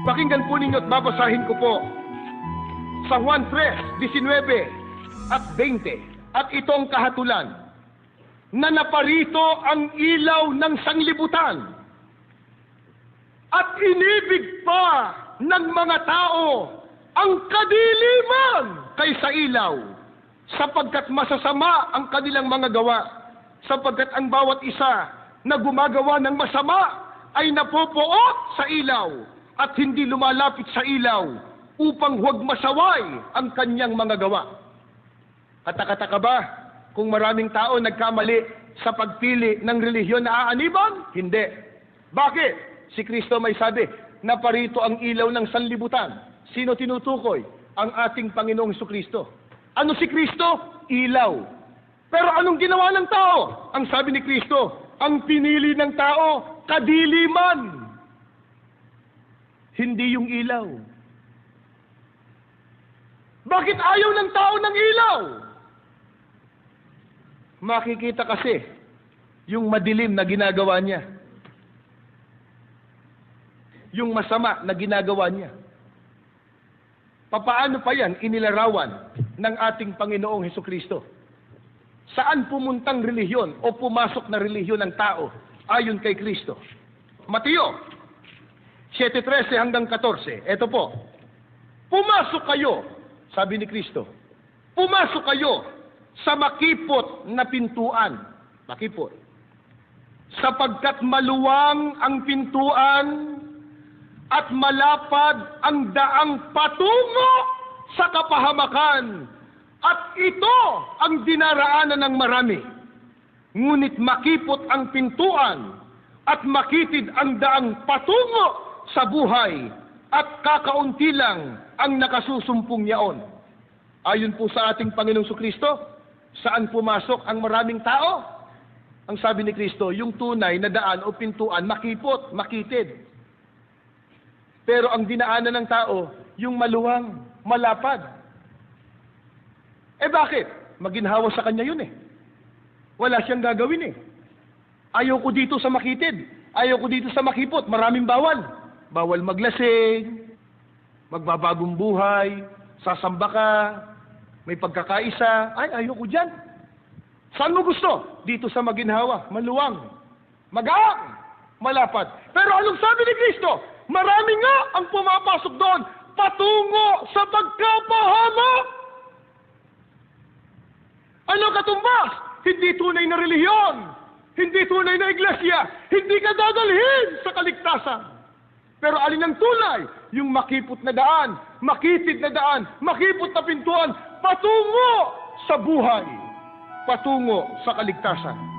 Pakinggan po ninyo at babasahin ko po sa Juan 3, 19 at 20. At itong kahatulan na naparito ang ilaw ng sanglibutan at inibig pa ng mga tao ang kadiliman kaysa ilaw sapagkat masasama ang kanilang mga gawa sapagkat ang bawat isa na gumagawa ng masama ay napopoot sa ilaw at hindi lumalapit sa ilaw upang huwag masaway ang kanyang mga gawa. Katakataka ba kung maraming tao nagkamali sa pagpili ng relihiyon na aaniban? Hindi. Bakit? Si Kristo may sabi, naparito ang ilaw ng sanlibutan. Sino tinutukoy? Ang ating Panginoong Kristo. Ano si Kristo? Ilaw. Pero anong ginawa ng tao? Ang sabi ni Kristo, ang pinili ng tao, kadiliman. Hindi yung ilaw. Bakit ayaw ng tao ng ilaw? Makikita kasi yung madilim na ginagawa niya. Yung masama na ginagawa niya. Papaano pa yan inilarawan ng ating Panginoong Heso Kristo? Saan pumuntang relihiyon o pumasok na relihiyon ng tao ayon kay Kristo? Mateo 7.13 hanggang 14. Ito po. Pumasok kayo, sabi ni Kristo. Pumasok kayo sa makipot na pintuan. Makipot. Sapagkat maluwang ang pintuan at malapad ang daang patungo sa kapahamakan. At ito ang dinaraanan ng marami. Ngunit makipot ang pintuan at makitid ang daang patungo sa buhay at kakaunti lang ang nakasusumpong niyaon. Ayon po sa ating Panginoong Kristo, saan pumasok ang maraming tao? Ang sabi ni Kristo, yung tunay na daan o pintuan, makipot, makitid. Pero ang dinaanan ng tao, yung maluwang, malapad. Eh bakit? Maginhawa sa kanya yun eh. Wala siyang gagawin eh. Ayaw ko dito sa makitid. Ayaw ko dito sa makipot. Maraming bawal. Bawal maglasing, magbabagong buhay, sasamba ka, may pagkakaisa. Ay, ayaw ko dyan. Saan mo gusto? Dito sa maginhawa, maluwang, magaang, malapad. Pero anong sabi ni Kristo? Marami nga ang pumapasok doon patungo sa pagkapahamak. Ano katumbas? Hindi tunay na relihiyon. Hindi tunay na iglesia. Hindi ka dadalhin sa kaligtasan. Pero alin ang tulay? Yung makipot na daan, makitid na daan, makipot na pintuan, patungo sa buhay, patungo sa kaligtasan.